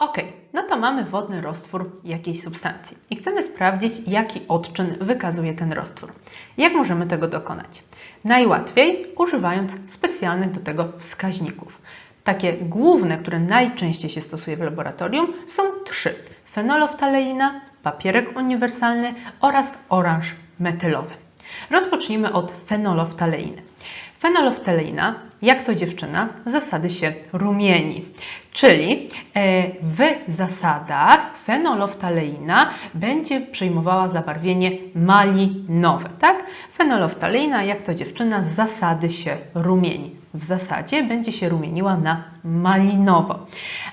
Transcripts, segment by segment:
Ok, no to mamy wodny roztwór jakiejś substancji i chcemy sprawdzić, jaki odczyn wykazuje ten roztwór. Jak możemy tego dokonać? Najłatwiej używając specjalnych do tego wskaźników. Takie główne, które najczęściej się stosuje w laboratorium, są trzy: fenoloftaleina, papierek uniwersalny oraz oranż metylowy. Rozpocznijmy od fenoloftaleiny. Fenoloftaleina, jak to dziewczyna, zasady się rumieni. Czyli e, w zasadach fenoloftaleina będzie przyjmowała zabarwienie malinowe. Tak? Fenoloftaleina, jak to dziewczyna, z zasady się rumieni. W zasadzie będzie się rumieniła na malinowo.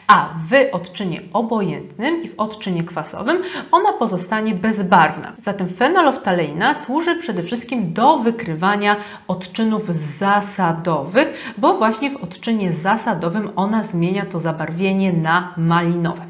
A w odczynie obojętnym i w odczynie kwasowym ona pozostanie bezbarwna. Zatem fenoloftaleina służy przede wszystkim do wykrywania odczynów zasadowych, bo właśnie w odczynie zasadowym ona zmienia to zabarwienie na malinowe.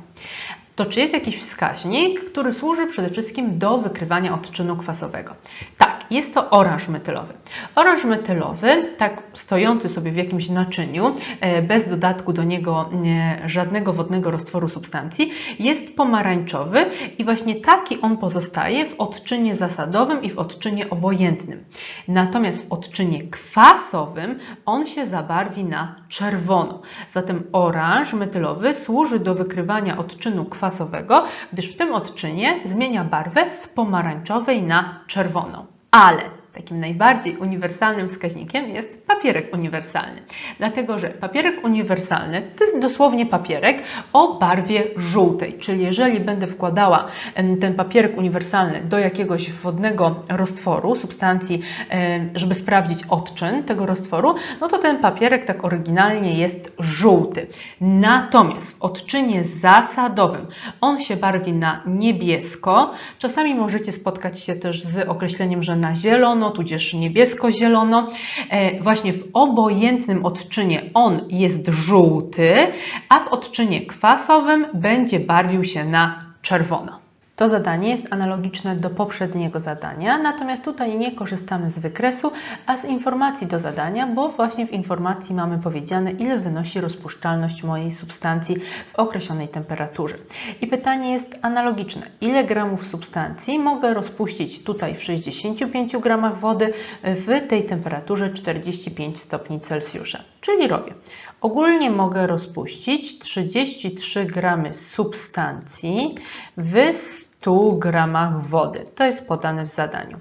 To czy jest jakiś wskaźnik, który służy przede wszystkim do wykrywania odczynu kwasowego? Tak, jest to oranż metylowy. Oranż metylowy, tak stojący sobie w jakimś naczyniu, e, bez dodatku do niego e, żadnego wodnego roztworu substancji, jest pomarańczowy i właśnie taki on pozostaje w odczynie zasadowym i w odczynie obojętnym. Natomiast w odczynie kwasowym on się zabarwi na czerwono. Zatem oranż metylowy służy do wykrywania odczynu kwasowego, gdyż w tym odczynie zmienia barwę z pomarańczowej na czerwoną. Ale takim najbardziej uniwersalnym wskaźnikiem jest papierek uniwersalny. Dlatego, że papierek uniwersalny to jest dosłownie papierek o barwie żółtej. Czyli jeżeli będę wkładała ten papierek uniwersalny do jakiegoś wodnego roztworu, substancji, żeby sprawdzić odczyn tego roztworu, no to ten papierek tak oryginalnie jest żółty. Natomiast w odczynie zasadowym on się barwi na niebiesko. Czasami możecie spotkać się też z określeniem, że na zielono, tudzież niebiesko-zielono. E, właśnie w obojętnym odczynie on jest żółty, a w odczynie kwasowym będzie barwił się na czerwono. To zadanie jest analogiczne do poprzedniego zadania, natomiast tutaj nie korzystamy z wykresu, a z informacji do zadania, bo właśnie w informacji mamy powiedziane, ile wynosi rozpuszczalność mojej substancji w określonej temperaturze. I pytanie jest analogiczne. Ile gramów substancji mogę rozpuścić tutaj w 65 gramach wody w tej temperaturze 45 stopni Celsjusza? Czyli robię. Ogólnie mogę rozpuścić 33 gramy substancji w 100 gramach wody. To jest podane w zadaniu.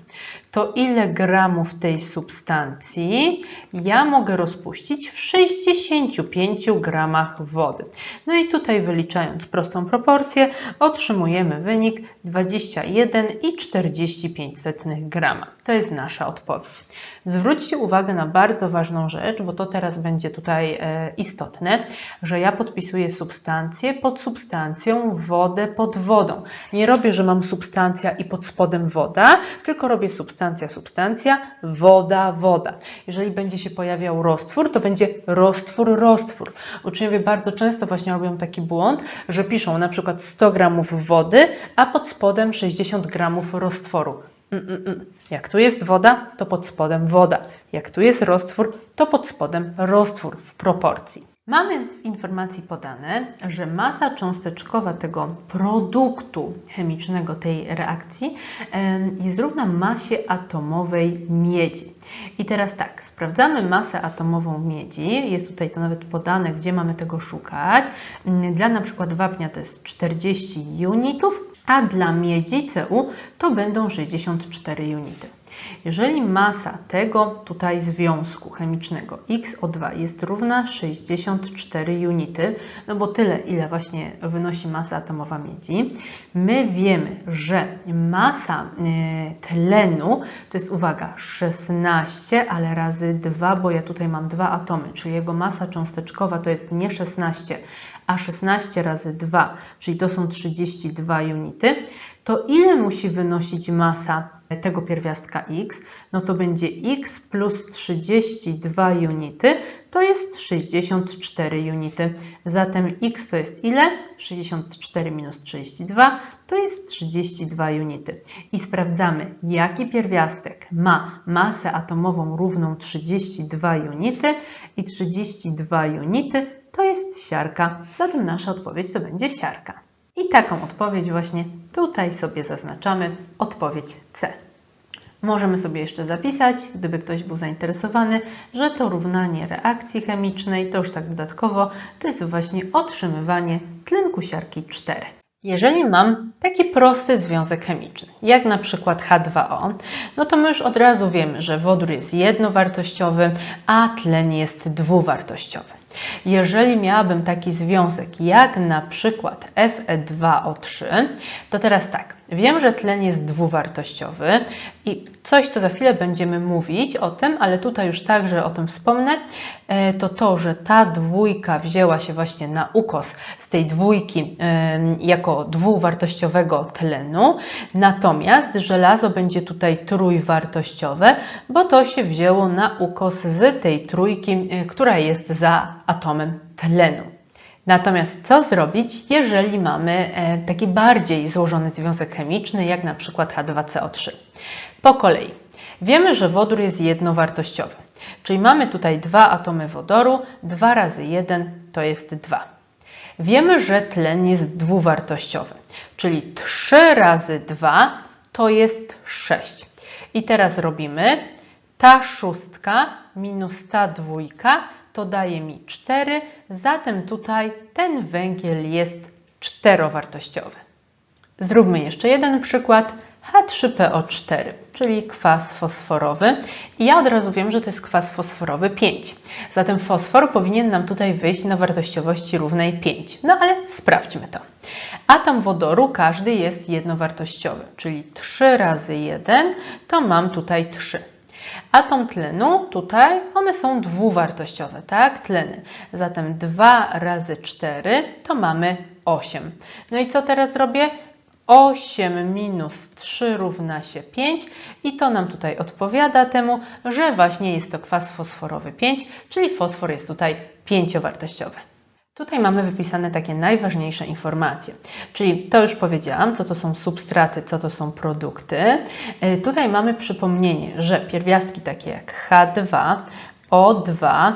To ile gramów tej substancji ja mogę rozpuścić w 65 gramach wody? No i tutaj wyliczając prostą proporcję otrzymujemy wynik 21,45 grama. To jest nasza odpowiedź. Zwróćcie uwagę na bardzo ważną rzecz, bo to teraz będzie tutaj e, istotne, że ja podpisuję substancję pod substancją, wodę pod wodą. Nie robię, że mam substancja i pod spodem woda, tylko robię substancja, substancja, woda, woda. Jeżeli będzie się pojawiał roztwór, to będzie roztwór, roztwór. Uczniowie bardzo często właśnie robią taki błąd, że piszą na przykład 100 gramów wody, a pod spodem 60 gramów roztworu. Mm, mm, mm. Jak tu jest woda, to pod spodem woda. Jak tu jest roztwór, to pod spodem roztwór w proporcji. Mamy w informacji podane, że masa cząsteczkowa tego produktu chemicznego, tej reakcji, jest równa masie atomowej miedzi. I teraz tak, sprawdzamy masę atomową miedzi. Jest tutaj to nawet podane, gdzie mamy tego szukać. Dla na przykład wapnia to jest 40 unitów, a dla miedzi Cu to będą 64 unity. Jeżeli masa tego tutaj związku chemicznego XO2 jest równa 64 unity, no bo tyle, ile właśnie wynosi masa atomowa miedzi, my wiemy, że masa e, tlenu to jest, uwaga, 16, ale razy 2, bo ja tutaj mam dwa atomy, czyli jego masa cząsteczkowa to jest nie 16, a 16 razy 2, czyli to są 32 unity, to ile musi wynosić masa tego pierwiastka x, no to będzie x plus 32 unity, to jest 64 unity. Zatem x to jest ile? 64 minus 32 to jest 32 unity. I sprawdzamy, jaki pierwiastek ma masę atomową równą 32 unity i 32 unity to jest siarka. Zatem nasza odpowiedź to będzie siarka. I taką odpowiedź właśnie tutaj sobie zaznaczamy, odpowiedź C. Możemy sobie jeszcze zapisać, gdyby ktoś był zainteresowany, że to równanie reakcji chemicznej, to już tak dodatkowo, to jest właśnie otrzymywanie tlenku siarki 4. Jeżeli mam taki prosty związek chemiczny, jak na przykład H2O, no to my już od razu wiemy, że wodór jest jednowartościowy, a tlen jest dwuwartościowy. Jeżeli miałabym taki związek jak na przykład Fe2O3, to teraz tak, wiem, że tlen jest dwuwartościowy i coś, co za chwilę będziemy mówić o tym, ale tutaj już także o tym wspomnę, e, to to, że ta dwójka wzięła się właśnie na ukos z tej dwójki jako dwuwartościowego tlenu, natomiast żelazo będzie tutaj trójwartościowe, bo to się wzięło na ukos z tej trójki, e, która jest za atomem tlenu. Natomiast co zrobić, jeżeli mamy e, taki bardziej złożony związek chemiczny, jak na przykład H2CO3? Po kolei. Wiemy, że wodór jest jednowartościowy, czyli mamy tutaj dwa atomy wodoru, 2 razy 1 to jest 2. Wiemy, że tlen jest dwuwartościowy, czyli 3 razy 2 to jest 6. I teraz robimy ta szóstka minus ta dwójka to daje mi 4, zatem tutaj ten węgiel jest czterowartościowy. Zróbmy jeszcze jeden przykład. H3PO4, czyli kwas fosforowy. I ja od razu wiem, że to jest kwas fosforowy 5. Zatem fosfor powinien nam tutaj wyjść na wartościowości równej 5. No ale sprawdźmy to. Atom wodoru każdy jest jednowartościowy, czyli 3 razy 1 to mam tutaj 3. Atom tlenu, tutaj one są dwuwartościowe, tak? Tleny. Zatem 2 razy 4 to mamy 8. No i co teraz robię? 8 minus 3 równa się 5 i to nam tutaj odpowiada temu, że właśnie jest to kwas fosforowy 5, czyli fosfor jest tutaj pięciowartościowy. Tutaj mamy wypisane takie najważniejsze informacje, czyli to już powiedziałam, co to są substraty, co to są produkty. E, tutaj mamy przypomnienie, że pierwiastki takie jak H2, O2,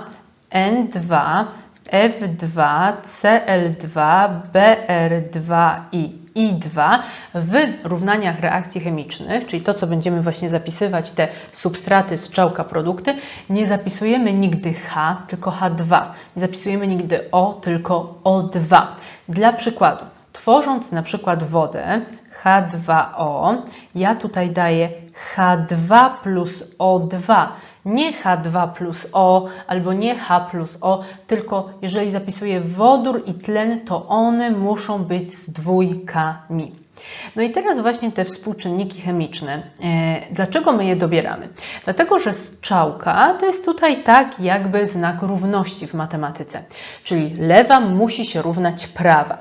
N2, F2, Cl2, Br2 i I2 w równaniach reakcji chemicznych, czyli to, co będziemy właśnie zapisywać, te substraty z czałka produkty, nie zapisujemy nigdy H, tylko H2. Nie zapisujemy nigdy O, tylko O2. Dla przykładu, tworząc na przykład wodę H2O, ja tutaj daję H2 plus O2 nie H2 plus O albo nie H plus O, tylko jeżeli zapisuję wodór i tlen, to one muszą być z dwójkami. No i teraz właśnie te współczynniki chemiczne. E, dlaczego my je dobieramy? Dlatego, że strzałka to jest tutaj tak jakby znak równości w matematyce, czyli lewa musi się równać prawa.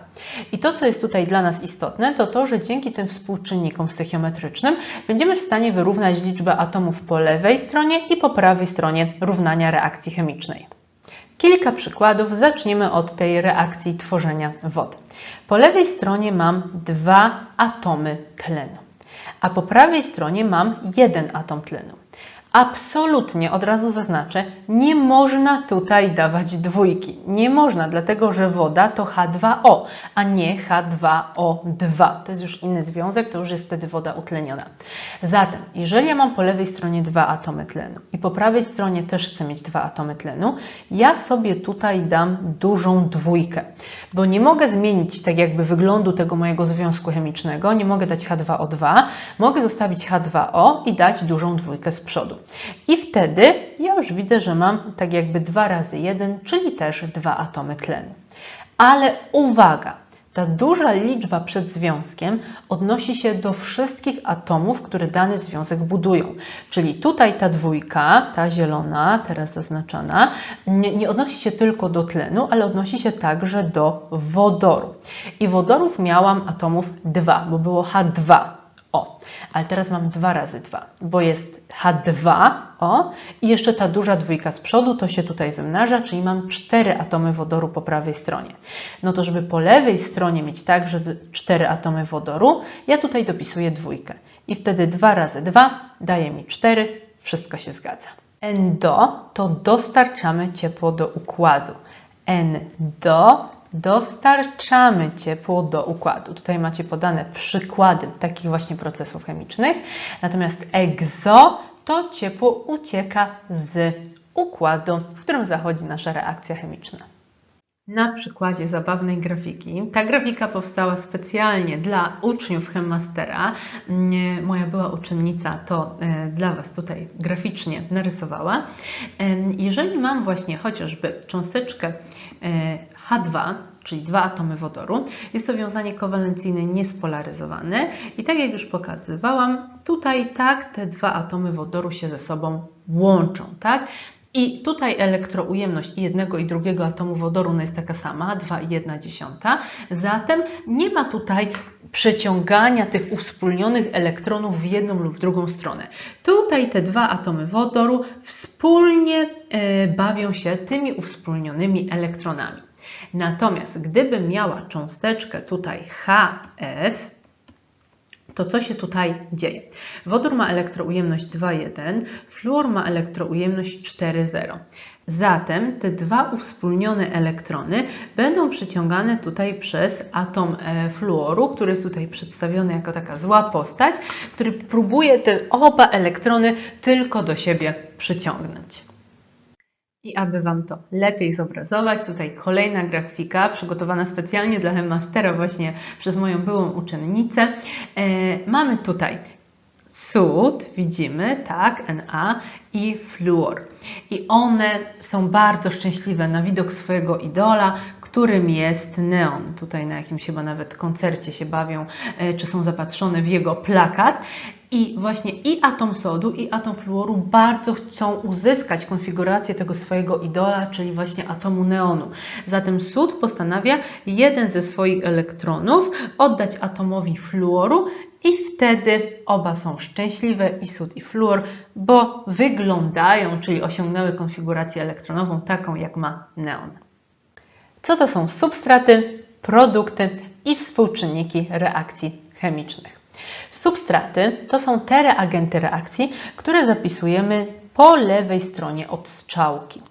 I to, co jest tutaj dla nas istotne, to to, że dzięki tym współczynnikom stechiometrycznym będziemy w stanie wyrównać liczbę atomów po lewej stronie i po prawej stronie równania reakcji chemicznej. Kilka przykładów. Zaczniemy od tej reakcji tworzenia wody. Po lewej stronie mam dwa atomy tlenu, a po prawej stronie mam jeden atom tlenu. Absolutnie, od razu zaznaczę, nie można tutaj dawać dwójki. Nie można, dlatego że woda to H2O, a nie H2O2. To jest już inny związek, to już jest wtedy woda utleniona. Zatem, jeżeli ja mam po lewej stronie dwa atomy tlenu i po prawej stronie też chcę mieć dwa atomy tlenu, ja sobie tutaj dam dużą dwójkę, bo nie mogę zmienić tak jakby wyglądu tego mojego związku chemicznego, nie mogę dać H2O2, mogę zostawić H2O i dać dużą dwójkę z przodu. I wtedy ja już widzę, że mam tak jakby 2 razy 1, czyli też dwa atomy tlenu. Ale uwaga! Ta duża liczba przed związkiem odnosi się do wszystkich atomów, które dany związek budują. Czyli tutaj ta dwójka, ta zielona, teraz zaznaczona, nie, nie, odnosi się tylko do tlenu, ale odnosi się także do wodoru. I wodorów miałam atomów 2, bo było H2. Ale teraz mam 2 razy 2, bo jest H2, o, i jeszcze ta duża dwójka z przodu, to się tutaj wymnaża, czyli mam 4 atomy wodoru po prawej stronie. No to żeby po lewej stronie mieć także 4 atomy wodoru, ja tutaj dopisuję dwójkę. I wtedy 2 razy 2 daje mi 4, wszystko się zgadza. Endo to dostarczamy ciepło do układu. Endo dostarczamy ciepło do układu. Tutaj macie podane przykłady takich właśnie procesów chemicznych. Natomiast egzo to ciepło ucieka z układu, w którym zachodzi nasza reakcja chemiczna. Na przykładzie zabawnej grafiki. Ta grafika powstała specjalnie dla uczniów Chemmastera. Mm, Moja była uczennica to e, dla Was tutaj graficznie narysowała. Em, Jeżeli mam właśnie chociażby cząsteczkę e, H2, czyli dwa atomy wodoru, jest to wiązanie kowalencyjne niespolaryzowane i tak jak już pokazywałam, tutaj tak te dwa atomy wodoru się ze sobą łączą, tak? I tutaj elektroujemność jednego i drugiego atomu wodoru no jest taka sama, 2,1. Zatem nie ma tutaj przeciągania tych uwspólnionych elektronów w jedną lub w drugą stronę. Tutaj te dwa atomy wodoru wspólnie e, bawią się tymi uwspólnionymi elektronami. Natomiast gdybym miała cząsteczkę tutaj HF, to co się tutaj dzieje? Wodór ma elektroujemność 2,1, fluor ma elektroujemność 4,0. Zatem te dwa uwspólnione elektrony będą przyciągane tutaj przez atom e, fluoru, który jest tutaj przedstawiony jako taka zła postać, który próbuje te oba elektrony tylko do siebie przyciągnąć. I aby Wam to lepiej zobrazować, tutaj kolejna grafika przygotowana specjalnie dla Mastera właśnie przez moją byłą uczennicę. E, mamy tutaj sód, widzimy, tak, Na i fluor. I one są bardzo szczęśliwe na widok swojego idola, którym jest neon. Tutaj na jakimś chyba nawet koncercie się bawią, e, czy są zapatrzone w jego plakat. I właśnie i atom sodu, i atom fluoru bardzo chcą uzyskać konfigurację tego swojego idola, czyli właśnie atomu neonu. Zatem sód postanawia jeden ze swoich elektronów oddać atomowi fluoru i wtedy oba są szczęśliwe, i sód, i fluor, bo wyglądają, czyli osiągnęły konfigurację elektronową taką, jak ma neon. Co to są substraty, produkty i współczynniki reakcji chemicznych? Substraty to są te reagenty reakcji, które zapisujemy po lewej stronie od strzałki.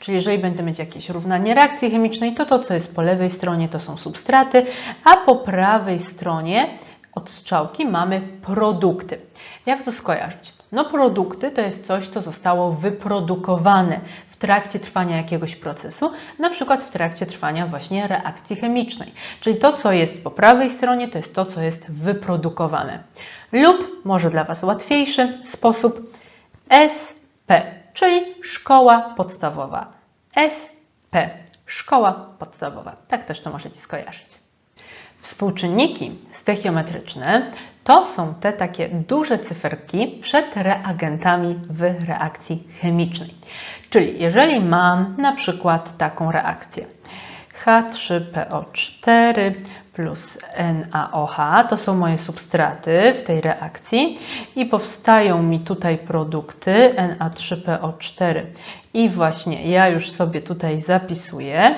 Czyli jeżeli będę mieć jakieś równanie reakcji chemicznej, to to, co jest po lewej stronie, to są substraty, a po prawej stronie od strzałki mamy produkty. Jak to skojarzyć? No produkty to jest coś, co zostało wyprodukowane trakcie trwania jakiegoś procesu, na przykład w trakcie trwania właśnie reakcji chemicznej. Czyli to, co jest po prawej stronie, to jest to, co jest wyprodukowane. Lub może dla Was łatwiejszy sposób SP, czyli szkoła podstawowa. SP, szkoła podstawowa. Tak też to możecie skojarzyć. Współczynniki stechiometryczne to są te takie duże cyferki przed reagentami w reakcji chemicznej. Czyli jeżeli mam na przykład taką reakcję H3PO4 plus NaOH, to są moje substraty w tej reakcji i powstają mi tutaj produkty Na3PO4 i właśnie ja już sobie tutaj zapisuję,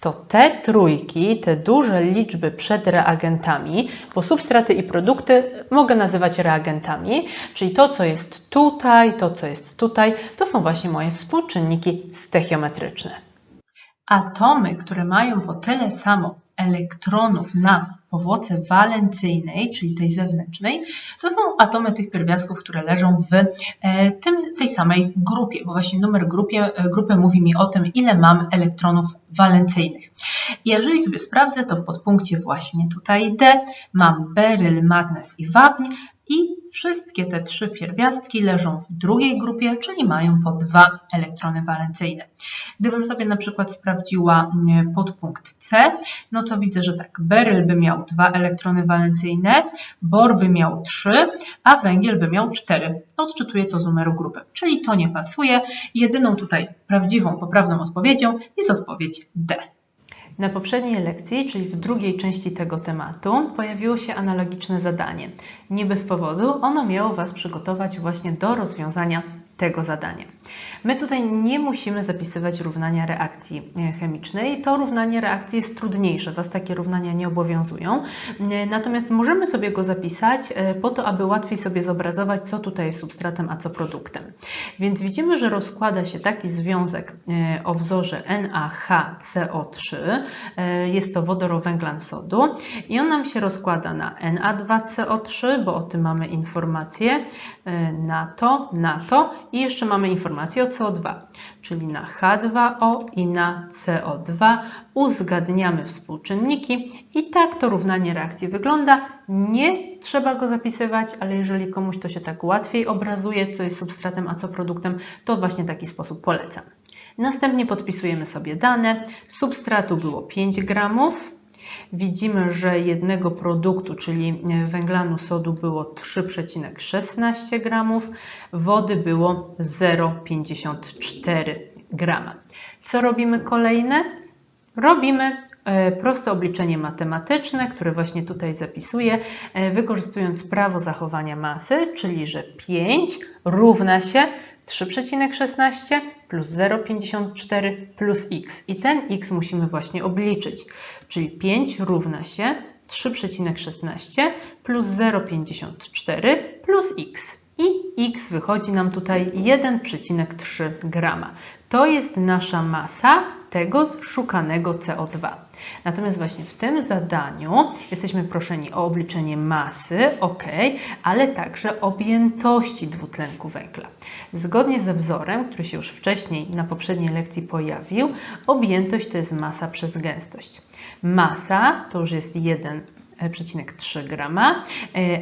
to te trójki, te duże liczby przed reagentami, bo substraty i produkty mogę nazywać reagentami, czyli to, co jest tutaj, to, co jest tutaj, to są właśnie moje współczynniki stechiometryczne. Atomy, które mają po tyle samo elektronów na powłoce walencyjnej, czyli tej zewnętrznej, to są atomy tych pierwiastków, które leżą w e, tym, tej samej grupie, bo właśnie numer grupie, e, grupy mówi mi o tym, ile mam elektronów walencyjnych. Jeżeli sobie sprawdzę, to w podpunkcie właśnie tutaj D mam beryl, magnez i wapń i wszystkie te trzy pierwiastki leżą w drugiej grupie, czyli mają po dwa elektrony walencyjne. Gdybym sobie na przykład sprawdziła podpunkt C, no to widzę, że tak, beryl by miał dwa elektrony walencyjne, bor by miał trzy, a węgiel by miał cztery. Odczytuję to z numeru grupy, czyli to nie pasuje. Jedyną tutaj prawdziwą, poprawną odpowiedzią jest odpowiedź D. Na poprzedniej lekcji, czyli w drugiej części tego tematu, pojawiło się analogiczne zadanie. Nie bez powodu ono miało Was przygotować właśnie do rozwiązania tego zadania. My tutaj nie musimy zapisywać równania reakcji e, chemicznej. To równanie reakcji jest trudniejsze, Was takie równania nie obowiązują. E, Natomiast możemy sobie go zapisać e, po to, aby łatwiej sobie zobrazować, co tutaj jest substratem, a co produktem. Więc widzimy, że rozkłada się taki związek o wzorze NaHCO3. E, Jest to wodorowęglan sodu i on nam się rozkłada na Na2CO3, bo o tym mamy informację, na to, na to i jeszcze mamy informację o CO2, czyli na H2O i na CO2. Uzgadniamy współczynniki i tak to równanie reakcji wygląda. Nie trzeba go zapisywać, ale jeżeli komuś to się tak łatwiej obrazuje, co jest substratem, a co produktem, to właśnie taki sposób polecam. Następnie podpisujemy sobie dane. Substratu było 5 gramów. Widzimy, że jednego produktu, czyli węglanu sodu było 3,16 gramów, wody było 0,54 grama. Co robimy kolejne? Robimy e, proste obliczenie matematyczne, które właśnie tutaj zapisuję, e, wykorzystując prawo zachowania masy, czyli że 5 równa się 3,16 plus 0,54 plus x. I ten x musimy właśnie obliczyć, czyli 5 równa się 3,16 plus 0,54 plus x. I x wychodzi nam tutaj 1,3 grama. To jest nasza masa tego szukanego CO2. Natomiast właśnie w tym zadaniu jesteśmy proszeni o obliczenie masy, ok, ale także objętości dwutlenku węgla. Zgodnie ze wzorem, który się już wcześniej na poprzedniej lekcji pojawił, objętość to jest masa przez gęstość. Masa to już jest 1,3 grama,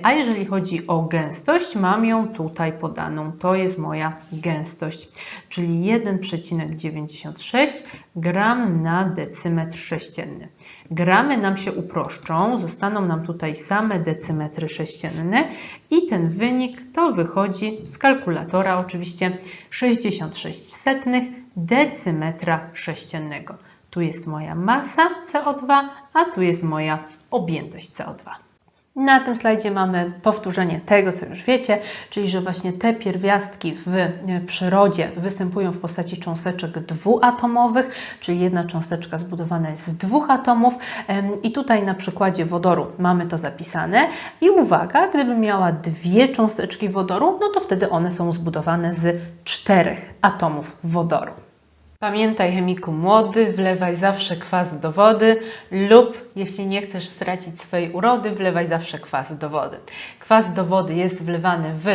a jeżeli chodzi o gęstość, mam ją tutaj podaną. To jest moja gęstość, czyli 1,96 gram na decymetr sześcienny. Gramy nam się uproszczą, zostaną nam tutaj same decymetry sześcienne i ten wynik to wychodzi z kalkulatora oczywiście 66 setnych decymetra sześciennego. Tu jest moja masa CO2, a tu jest moja objętość CO2. Na tym slajdzie mamy powtórzenie tego, co już wiecie, czyli że właśnie te pierwiastki w przyrodzie występują w postaci cząsteczek dwuatomowych, czyli jedna cząsteczka zbudowana jest z dwóch atomów i tutaj na przykładzie wodoru mamy to zapisane i uwaga, gdyby miała dwie cząsteczki wodoru, no to wtedy one są zbudowane z czterech atomów wodoru. Pamiętaj, chemiku młody, wlewaj zawsze kwas do wody lub jeśli nie chcesz stracić swojej urody, wlewaj zawsze kwas do wody. Kwas do wody jest wlewany w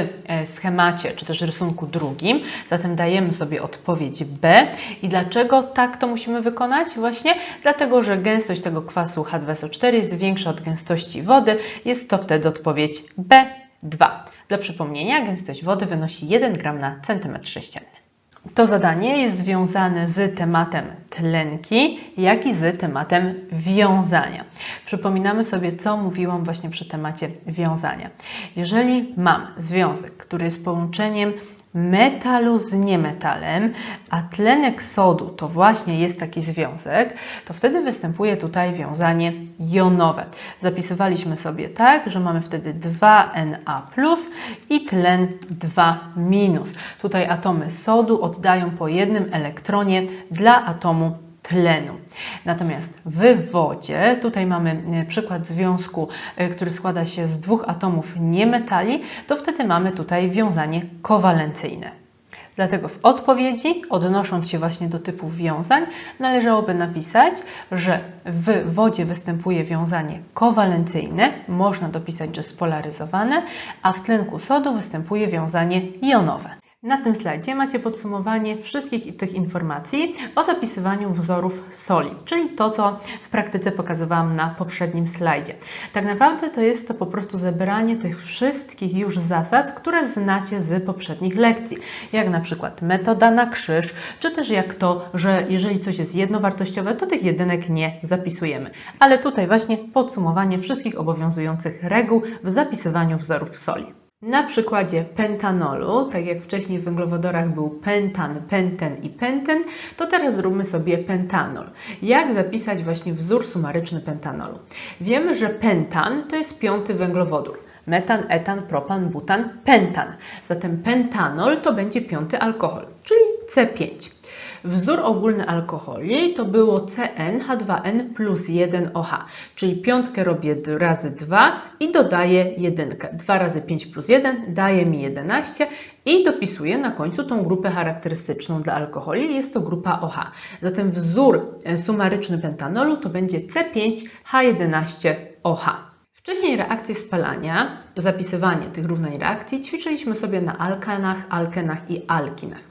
schemacie czy też rysunku drugim, zatem dajemy sobie odpowiedź B. I dlaczego tak to musimy wykonać? Właśnie dlatego, że gęstość tego kwasu H2SO4 jest większa od gęstości wody, jest to wtedy odpowiedź B2. Dla przypomnienia, gęstość wody wynosi 1 gram na centymetr sześcienny. To zadanie jest związane z tematem tlenki, jak i z tematem wiązania. Przypominamy sobie, co mówiłam właśnie przy temacie wiązania. Jeżeli mam związek, który jest połączeniem metalu z niemetalem, a tlenek sodu to właśnie jest taki związek, to wtedy występuje tutaj wiązanie jonowe. Zapisywaliśmy sobie tak, że mamy wtedy 2Na i tlen 2 Tutaj atomy sodu oddają po jednym elektronie dla atomu tlenu. Natomiast w wodzie, tutaj mamy e, przykład związku, e, który składa się z dwóch atomów niemetali, to wtedy mamy tutaj wiązanie kowalencyjne. Dlatego w odpowiedzi, odnosząc się właśnie do typu wiązań, należałoby napisać, że w wodzie występuje wiązanie kowalencyjne, można dopisać, że spolaryzowane, a w tlenku sodu występuje wiązanie jonowe. Na tym slajdzie macie podsumowanie wszystkich tych informacji o zapisywaniu wzorów soli, czyli to, co w praktyce pokazywałam na poprzednim slajdzie. Tak naprawdę to jest to po prostu zebranie tych wszystkich już zasad, które znacie z poprzednich lekcji, jak na przykład metoda na krzyż, czy też jak to, że jeżeli coś jest jednowartościowe, to tych jedynek nie zapisujemy. Ale tutaj właśnie podsumowanie wszystkich obowiązujących reguł w zapisywaniu wzorów soli. Na przykładzie pentanolu, tak jak wcześniej w węglowodorach był pentan, penten i penten, to teraz zróbmy sobie pentanol. Jak zapisać właśnie wzór sumaryczny pentanolu? Wiemy, że pentan to jest piąty węglowodór. Metan, etan, propan, butan, pentan. Zatem pentanol to będzie piąty alkohol, czyli C5. Wzór ogólny alkoholi to było CnH2n plus 1OH, czyli piątkę robię razy 2 i dodaję jedynkę. 2 razy 5 plus 1 daje mi 11 i dopisuję na końcu tą grupę charakterystyczną dla alkoholi. Jest to grupa OH. Zatem wzór e, sumaryczny pentanolu to będzie C5H11OH. Wcześniej reakcje spalania, zapisywanie tych równań reakcji ćwiczyliśmy sobie na alkanach, alkenach i alkinach.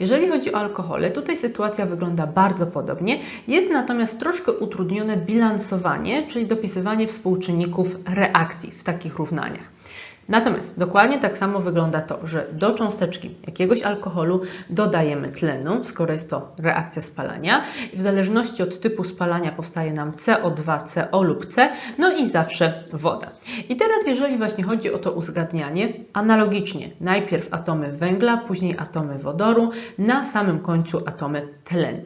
Jeżeli chodzi o alkohole, tutaj sytuacja wygląda bardzo podobnie. Jest natomiast troszkę utrudnione bilansowanie, czyli dopisywanie współczynników reakcji w takich równaniach. Natomiast dokładnie tak samo wygląda to, że do cząsteczki jakiegoś alkoholu dodajemy tlenu, skoro jest to reakcja spalania. W zależności od typu spalania powstaje nam CO2, CO lub C, no i zawsze woda. I teraz jeżeli właśnie chodzi o to uzgadnianie, analogicznie najpierw atomy węgla, później atomy wodoru, na samym końcu atomy tlenu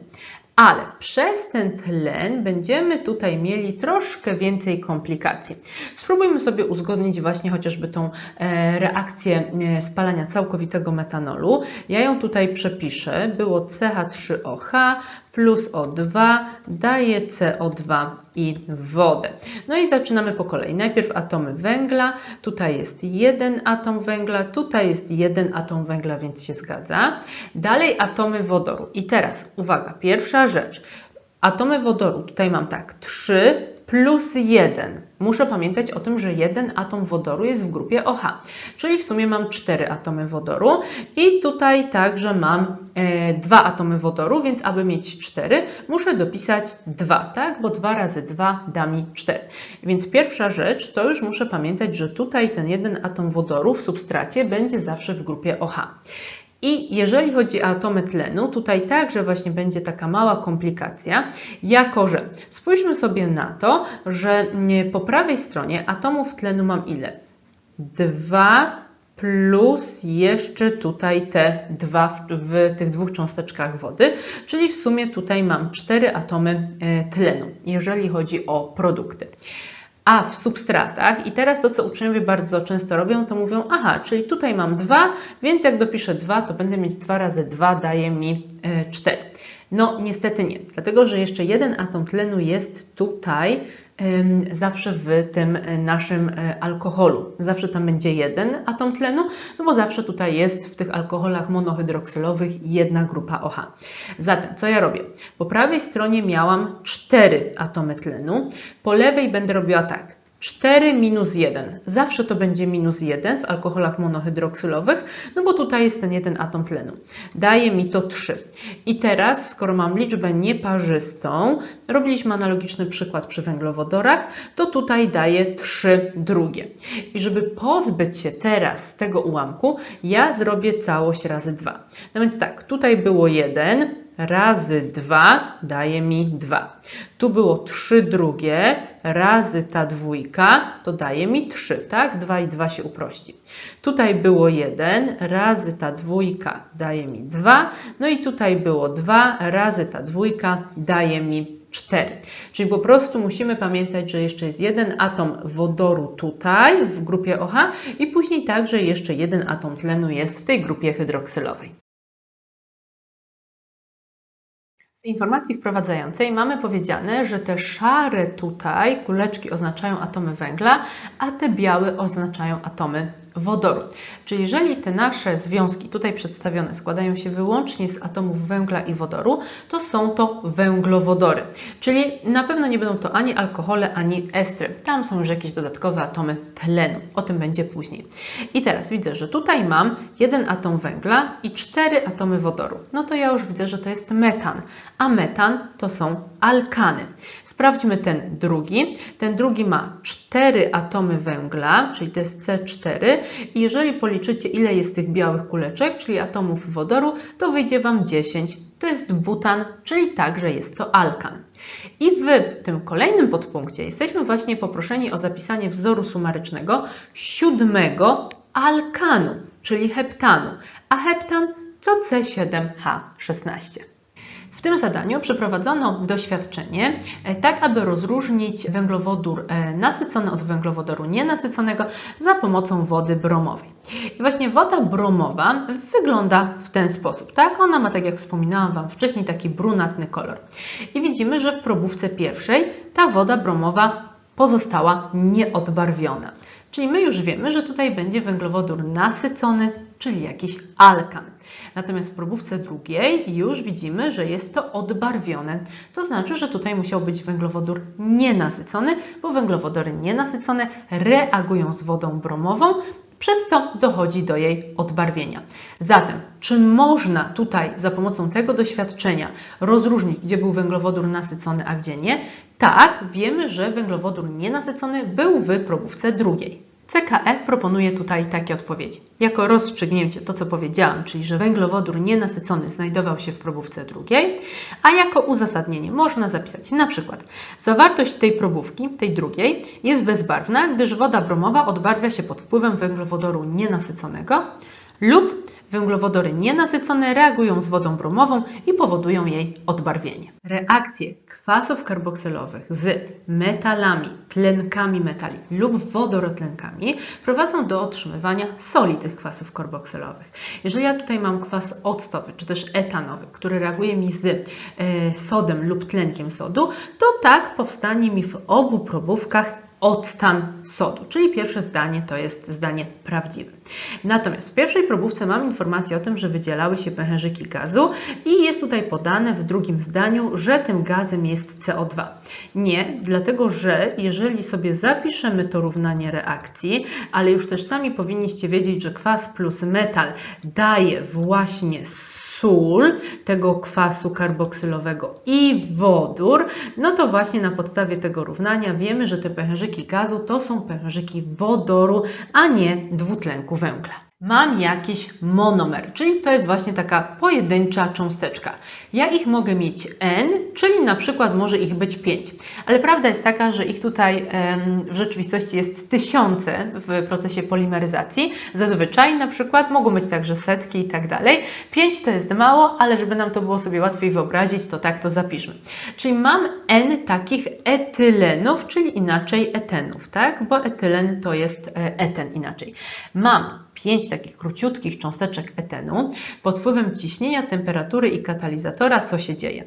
ale przez ten tlen będziemy tutaj mieli troszkę więcej komplikacji. Spróbujmy sobie uzgodnić właśnie chociażby tą e, reakcję e, spalania całkowitego metanolu. Ja ją tutaj przepiszę. Było CH3OH plus O2 daje CO2 i wodę. No i zaczynamy po kolei. Najpierw atomy węgla, tutaj jest jeden atom węgla, tutaj jest jeden atom węgla, więc się zgadza. Dalej atomy wodoru. I teraz uwaga, pierwsza rzecz. Atomy wodoru, tutaj mam tak, 3 plus 1. Muszę pamiętać o tym, że jeden atom wodoru jest w grupie OH, czyli w sumie mam 4 atomy wodoru i tutaj także mam e, 2 atomy wodoru, więc aby mieć 4 muszę dopisać 2, tak? bo 2 razy 2 da mi 4. Więc pierwsza rzecz to już muszę pamiętać, że tutaj ten jeden atom wodoru w substracie będzie zawsze w grupie OH. I jeżeli chodzi o atomy tlenu, tutaj także właśnie będzie taka mała komplikacja, jako że spójrzmy sobie na to, że po prawej stronie atomów tlenu mam ile? 2 plus jeszcze tutaj te dwa w, w, tych dwóch cząsteczkach wody, czyli w sumie tutaj mam 4 atomy e, tlenu, jeżeli chodzi o produkty. A w substratach, i teraz to, co uczniowie bardzo często robią, to mówią, aha, czyli tutaj mam 2, więc jak dopiszę 2, to będę mieć 2 razy 2 daje mi 4. E, no niestety nie, dlatego że jeszcze jeden atom tlenu jest tutaj zawsze w tym naszym e, alkoholu. Zawsze tam będzie jeden atom tlenu, no bo zawsze tutaj jest w tych alkoholach monohydroksylowych jedna grupa OH. Zatem, co ja robię? Po prawej stronie miałam cztery atomy tlenu, po lewej będę robiła tak. 4 minus 1. Zawsze to będzie minus 1 w alkoholach monohydroksylowych, no bo tutaj jest ten jeden atom tlenu. Daje mi to 3. I teraz, skoro mam liczbę nieparzystą, robiliśmy analogiczny przykład przy węglowodorach, to tutaj daję 3 drugie. I żeby pozbyć się teraz tego ułamku, ja zrobię całość razy 2. No więc tak, tutaj było 1, razy 2 daje mi 2. Tu było 3 drugie, razy ta dwójka, to daje mi 3, tak? 2 i 2 się uprości. Tutaj było 1, razy ta dwójka daje mi 2, no i tutaj było 2, razy ta dwójka daje mi 4. Czyli po prostu musimy pamiętać, że jeszcze jest jeden atom wodoru tutaj w grupie OH i później także jeszcze jeden atom tlenu jest w tej grupie hydroksylowej. Informacji wprowadzającej mamy powiedziane, że te szare tutaj kuleczki oznaczają atomy węgla, a te białe oznaczają atomy wodoru. Czyli jeżeli te nasze związki tutaj przedstawione składają się wyłącznie z atomów węgla i wodoru, to są to węglowodory. Czyli na pewno nie będą to ani alkohole, ani estry. Tam są już jakieś dodatkowe atomy tlenu. O tym będzie później. I teraz widzę, że tutaj mam jeden atom węgla i cztery atomy wodoru. No to ja już widzę, że to jest metan, a metan to są alkany. Sprawdźmy ten drugi. Ten drugi ma 4 atomy węgla, czyli to jest C4 i jeżeli policzycie ile jest tych białych kuleczek, czyli atomów wodoru, to wyjdzie Wam 10. To jest butan, czyli także jest to alkan. I w tym kolejnym podpunkcie jesteśmy właśnie poproszeni o zapisanie wzoru sumarycznego siódmego alkanu, czyli heptanu, a heptan to C7H16. W tym zadaniu przeprowadzono doświadczenie, e, tak aby rozróżnić węglowodór e, nasycony od węglowodoru nienasyconego za pomocą wody bromowej. I właśnie woda bromowa wygląda w ten sposób, tak? Ona ma, tak jak wspominałam Wam wcześniej, taki brunatny kolor. I widzimy, że w probówce pierwszej ta woda bromowa pozostała nieodbarwiona. Czyli my już wiemy, że tutaj będzie węglowodór nasycony, czyli jakiś alkan. Natomiast w probówce drugiej już widzimy, że jest to odbarwione. To znaczy, że tutaj musiał być węglowodór nienasycony, bo węglowodory nienasycone reagują z wodą bromową, przez co dochodzi do jej odbarwienia. Zatem, czy można tutaj za pomocą tego doświadczenia rozróżnić, gdzie był węglowodór nasycony, a gdzie nie? Tak, wiemy, że węglowodór nienasycony był w probówce drugiej. CKE proponuje tutaj takie odpowiedzi. Jako rozstrzygnięcie to, co powiedziałam, czyli że węglowodór nienasycony znajdował się w probówce drugiej, a jako uzasadnienie można zapisać na przykład zawartość tej probówki, tej drugiej, jest bezbarwna, gdyż woda bromowa odbarwia się pod wpływem węglowodoru nienasyconego lub Węglowodory nienasycone reagują z wodą bromową i powodują jej odbarwienie. Reakcje kwasów karboksylowych z metalami, tlenkami metali lub wodorotlenkami prowadzą do otrzymywania soli tych kwasów karboksylowych. Jeżeli ja tutaj mam kwas octowy czy też etanowy, który reaguje mi z e, sodem lub tlenkiem sodu, to tak powstanie mi w obu probówkach odstan sodu, czyli pierwsze zdanie to jest zdanie prawdziwe. Natomiast w pierwszej probówce mam informację o tym, że wydzielały się pęcherzyki gazu i jest tutaj podane w drugim zdaniu, że tym gazem jest CO2. Nie, dlatego że jeżeli sobie zapiszemy to równanie reakcji, ale już też sami powinniście wiedzieć, że kwas plus metal daje właśnie sól tego kwasu karboksylowego i wodór, no to właśnie na podstawie tego równania wiemy, że te pęcherzyki gazu to są pęcherzyki wodoru, a nie dwutlenku węgla mam jakiś monomer, czyli to jest właśnie taka pojedyncza cząsteczka. Ja ich mogę mieć n, czyli na przykład może ich być 5, ale prawda jest taka, że ich tutaj w rzeczywistości jest tysiące w procesie polimeryzacji. Zazwyczaj na przykład mogą być także setki i tak dalej. 5 to jest mało, ale żeby nam to było sobie łatwiej wyobrazić, to tak to zapiszmy. Czyli mam n takich etylenów, czyli inaczej etenów, tak? Bo etylen to jest e, eten inaczej. Mam 5 takich króciutkich cząsteczek etenu pod wpływem ciśnienia, temperatury i katalizatora, co się dzieje?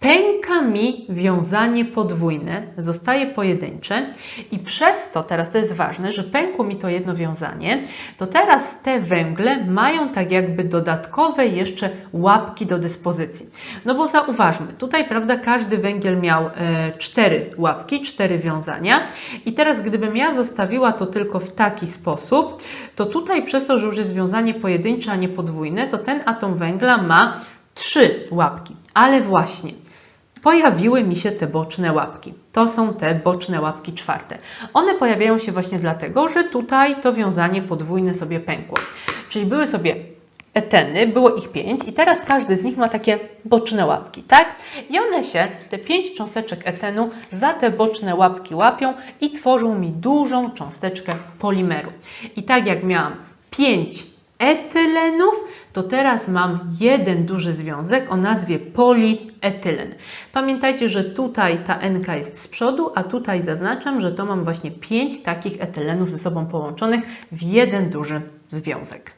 Pęka mi wiązanie podwójne, zostaje pojedyncze i przez to, teraz to jest ważne, że pękło mi to jedno wiązanie, to teraz te węgle mają tak jakby dodatkowe jeszcze łapki do dyspozycji. No bo zauważmy, tutaj prawda każdy węgiel miał e, cztery łapki, cztery wiązania i teraz gdybym ja zostawiła to tylko w taki sposób, to tutaj przez to, że już jest wiązanie pojedyncze, a nie podwójne, to ten atom węgla ma trzy łapki. Ale właśnie, pojawiły mi się te boczne łapki. To są te boczne łapki czwarte. One pojawiają się właśnie dlatego, że tutaj to wiązanie podwójne sobie pękło. Czyli były sobie eteny, było ich pięć i teraz każdy z nich ma takie boczne łapki, tak? I one się, te pięć cząsteczek etenu, za te boczne łapki łapią i tworzą mi dużą cząsteczkę polimeru. I tak jak miałam pięć etylenów, to teraz mam jeden duży związek o nazwie polietylen. Pamiętajcie, że tutaj ta NK jest z przodu, a tutaj zaznaczam, że to mam właśnie pięć takich etylenów ze sobą połączonych w jeden duży związek.